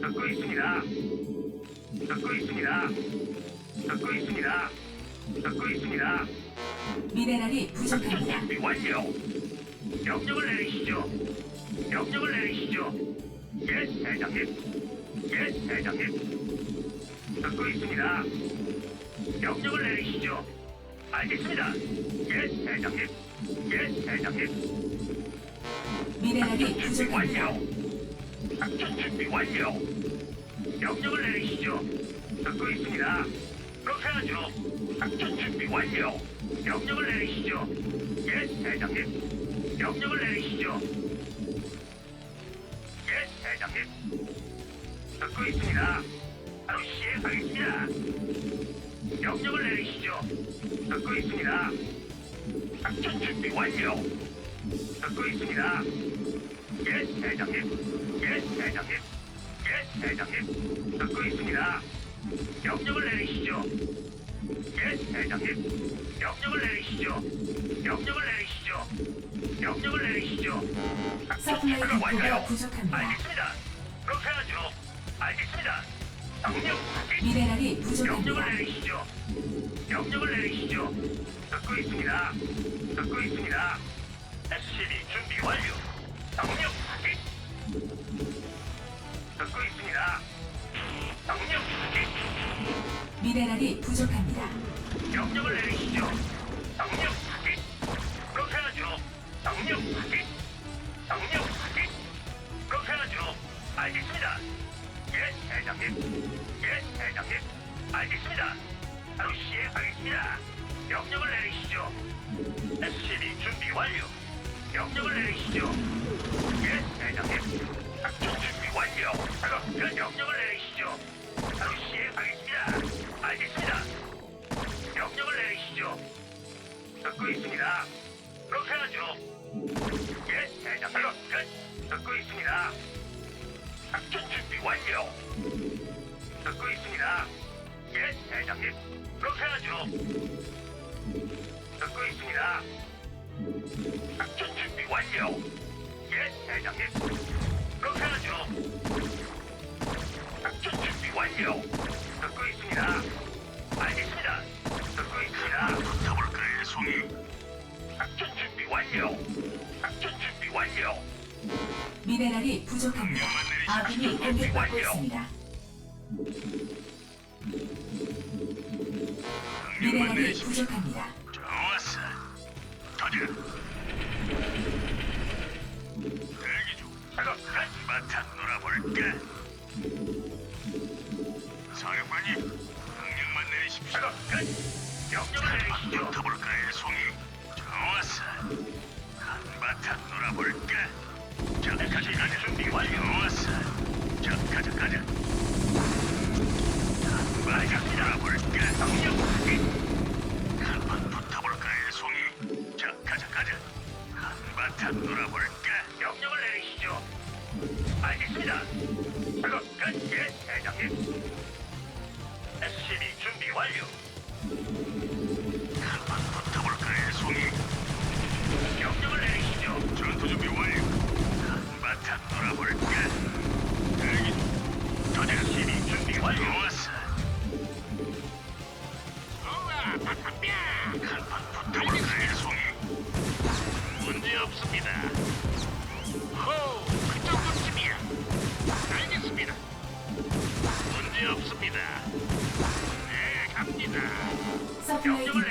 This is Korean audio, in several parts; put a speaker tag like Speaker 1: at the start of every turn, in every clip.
Speaker 1: 듣고 있습니다. 듣고 있습니다. 듣고 있습니다. 듣고 있습니다.
Speaker 2: 미네랄이
Speaker 1: 작전
Speaker 2: 부족합니다.
Speaker 1: 준비 완료. 명령을 내리시죠. 명령을 내리시죠. 예, 대장님. 예, 대장님. 듣고 있습니다. 명령을 내리시죠. 알겠습니다. 예, 대장님. 예, 대장님.
Speaker 2: 미네랄이
Speaker 1: 준비
Speaker 2: 부족합니다.
Speaker 1: 완료. 작전 준비 완료. 명령을 내리시죠. 듣고 있습니다. 그렇게 하죠. 작전 준비 완료. 명령을 내리시죠. 예, 대장님. 명령을 내리시죠. 예, 대장님. 듣고 있습니다. 바로 시행하겠습니다. 명령을 내리시죠. 듣고 있습니다. 작전 준비 완료. 듣고 있습니다. 예, 대장님. 예, 대장님. 예, 대장님. 듣고 있습니다. 명령을 내리시죠. 예, 대장님. 명령을 내리시죠. 명령을 내리시죠. 명령을 내리시죠.
Speaker 2: 서플라이 디포가
Speaker 1: 완료.
Speaker 2: 부족합니다.
Speaker 1: 알겠습니다. 그렇게 하죠. 알겠습니다. 명령.
Speaker 2: 미네랄이
Speaker 1: 명령을
Speaker 2: 부족합니다.
Speaker 1: 내리시죠. 명령을 내리시죠. 듣고 있습니다. 듣고 있습니다. SCB 준비 완료. 듣고 있습니다.
Speaker 2: 미네랄이 부족합니다.
Speaker 1: 명령을 내리시죠. 명령 예, 대장님. 그렇게 하죠. 듣고 있습니다. 작전 준비 완료. 예, 대장님. 그렇게 하죠. 작전 준비 완료. 듣고 있습니다. 알겠습니다. 듣고 있습니다. 붙어볼까요, 송이? 작전 준비 완료. 작전 준비 완료.
Speaker 2: 미네랄이 부족합니다. 아군이 공격받고 있습니다. 미네랄이 부족합니다.
Speaker 1: 좋았어. 가자. 대기 중. 작업 한바탕 놀아볼까? 사령관님, 명령만 내리십시오. 명령을 내리시죠.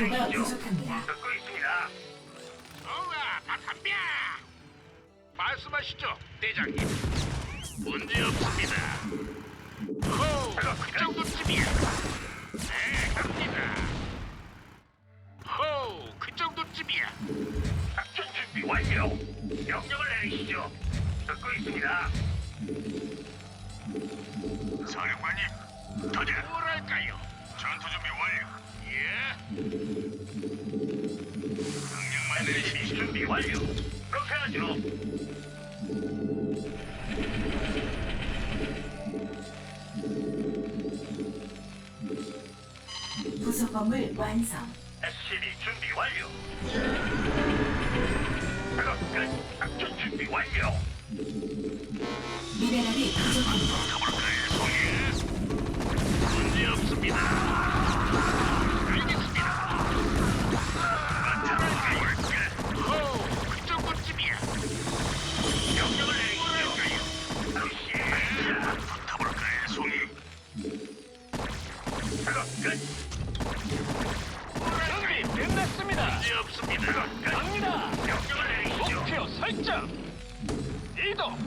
Speaker 2: 디포가 부족합니다.
Speaker 1: 듣고 있습니다. 우와, 박한뼈! 말씀하시죠, 대장님. 문제 없습니다. 호, 그 정도쯤이야. 네, 갑니다. 호, 그 정도쯤이야. 작전 준비 완료. 명령을 내리시죠. 듣고 있습니다. 사령관님, 도전. 뭐랄까요? 완료.
Speaker 2: 부속 건물 완성.
Speaker 1: SCB 준비 완료. 그럼 끝. 작전 준비 완료.
Speaker 2: 미네랄이 부족합니다.
Speaker 1: 가볼까요, 송이? 문제 없습니다.
Speaker 3: 준비 끝났습니다.
Speaker 1: 문제 없습니다.
Speaker 3: 갑니다. 목표 설정. 이동.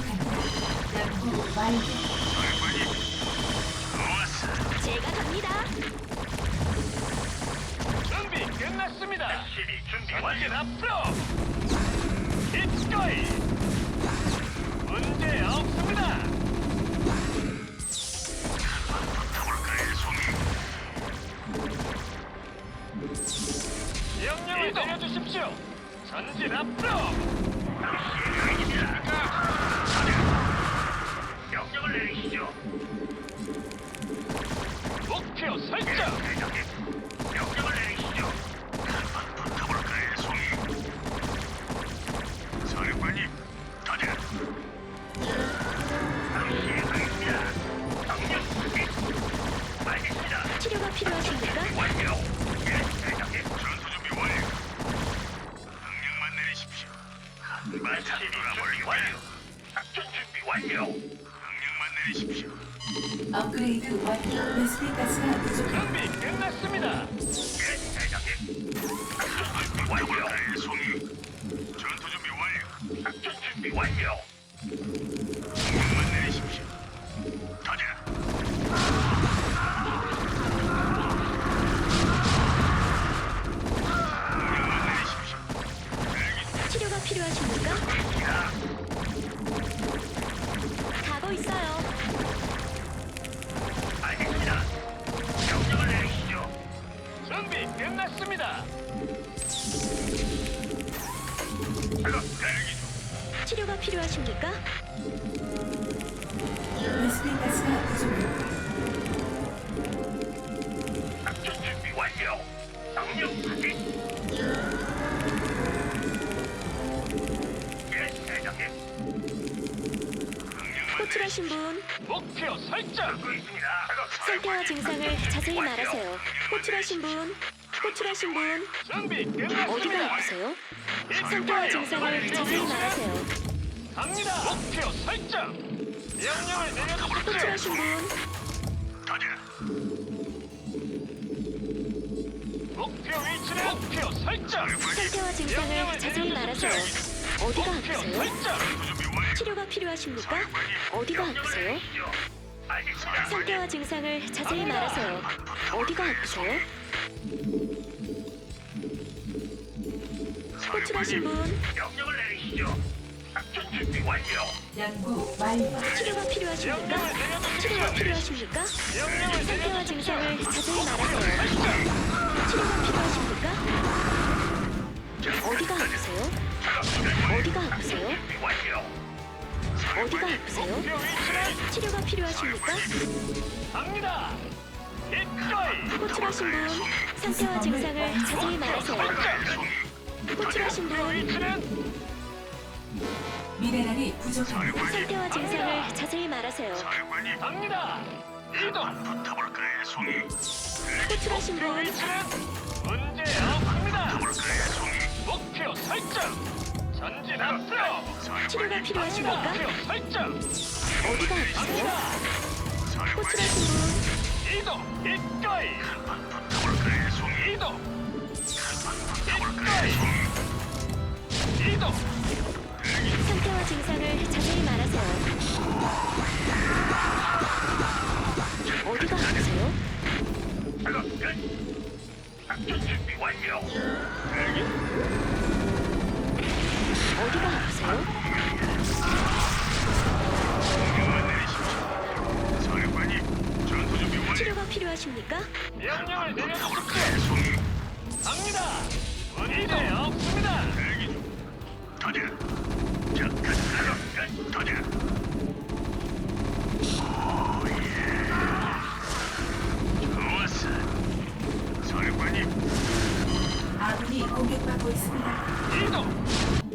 Speaker 2: 부족합니다. 연구 완료.
Speaker 1: 설관이 좋았어.
Speaker 4: 제가 갑니다.
Speaker 3: 준비 끝났습니다.
Speaker 1: 준비 완료.
Speaker 3: 앞으로. 기꺼이. 설정.
Speaker 1: 대장님. 명령을 내리시죠. 한판 붙어볼까요, 송이? 설관님, 터져. 바로 시행하겠습니다. 명령 확인. 알겠습니다.
Speaker 4: 치료가 필요하십니까?
Speaker 1: 완료. 예, 대장님. 전투 준비 완료. 명령만 내리십시오. 한바탕 놀아볼리 완료. 작전 준비 완료. 명령만 내리십시오.
Speaker 2: 업그레이드 완료. 베스핀 가스가
Speaker 4: Thank you. 필요하십니까?
Speaker 2: 베스핀 가스가 부족합니다.
Speaker 1: 작전 준비 완료. 명령 확인. 예, 대장님. 명령만
Speaker 4: 호출하신 분,
Speaker 3: 목표 설정.
Speaker 1: 듣고 있습니다.
Speaker 4: 상태와 증상을 자세히 말하세요. 호출하신 분, 호출하신 분,
Speaker 3: 준비
Speaker 4: 어디가
Speaker 3: 끝났습니다.
Speaker 4: 아프세요? 상태와 증상을 자세히 말하세요.
Speaker 3: 갑니다. 목표 설정. 명령을 내려주십시오.
Speaker 4: 호출하신 분,
Speaker 1: 터져.
Speaker 3: 목표 위치는 목표 설정.
Speaker 4: 상태와 증상을 자세히 말하세요. 어디가
Speaker 3: 목표
Speaker 4: 아프세요?
Speaker 3: 설정.
Speaker 1: 준비 완료.
Speaker 4: 치료가 필요하십니까? 어디가 아프세요?
Speaker 1: 알겠습니다.
Speaker 4: 상태와 증상을 자세히 말하세요. 어디가 아프세요? 호출하신 분,
Speaker 1: 명령을 내리시죠. 완료.
Speaker 2: 연구 완료.
Speaker 4: 치료가 필요하십니까? 치료가 필요하십니까?
Speaker 3: 명령을
Speaker 4: 상태와 증상을 자세히 말하세요. 치료가 필요하십니까? 어디가 아프세요? 어디가 아프세요?
Speaker 1: 완료.
Speaker 4: 어디가 아프세요?
Speaker 3: 위치는
Speaker 4: 치료가 필요하십니까?
Speaker 3: 갑니다. 기꺼이.
Speaker 4: 호출하신 분, 상태와 증상을 자세히 말하세요. 호출하신 분,
Speaker 3: 위치는
Speaker 2: 미네랄이 부족합니다.
Speaker 4: 상태와 증상을 자세히 말하세요.
Speaker 1: 사령관님,
Speaker 3: 갑니다. 이동.
Speaker 1: 붙어볼까요, 송이?
Speaker 4: 호출하신 분,
Speaker 3: 위치는 문제 없습니다.
Speaker 1: 붙어볼까요, 송이?
Speaker 3: 목표 설정. 전진 앞으로.
Speaker 4: 치료가 필요하십니까?
Speaker 3: 목표 설정.
Speaker 4: 어디가 아프세요?
Speaker 1: 사령관님,
Speaker 4: 호출하신 분,
Speaker 3: 이동. 기꺼이.
Speaker 1: 붙어볼까요, 송이?
Speaker 3: 이동.
Speaker 1: 붙어볼까요, 송이?
Speaker 3: 이동.
Speaker 4: 상태와 증상을 자세히 말하세요. 어디가 아프세요? 어디가 아프세요?
Speaker 1: 치료가 필요하십니까?
Speaker 3: 명령을 내려주십시오.
Speaker 1: 송,
Speaker 3: 갑니다. 문제 없습니다.
Speaker 1: 대기 중. 가자.
Speaker 2: 공격받고 있습니다.
Speaker 3: 이동!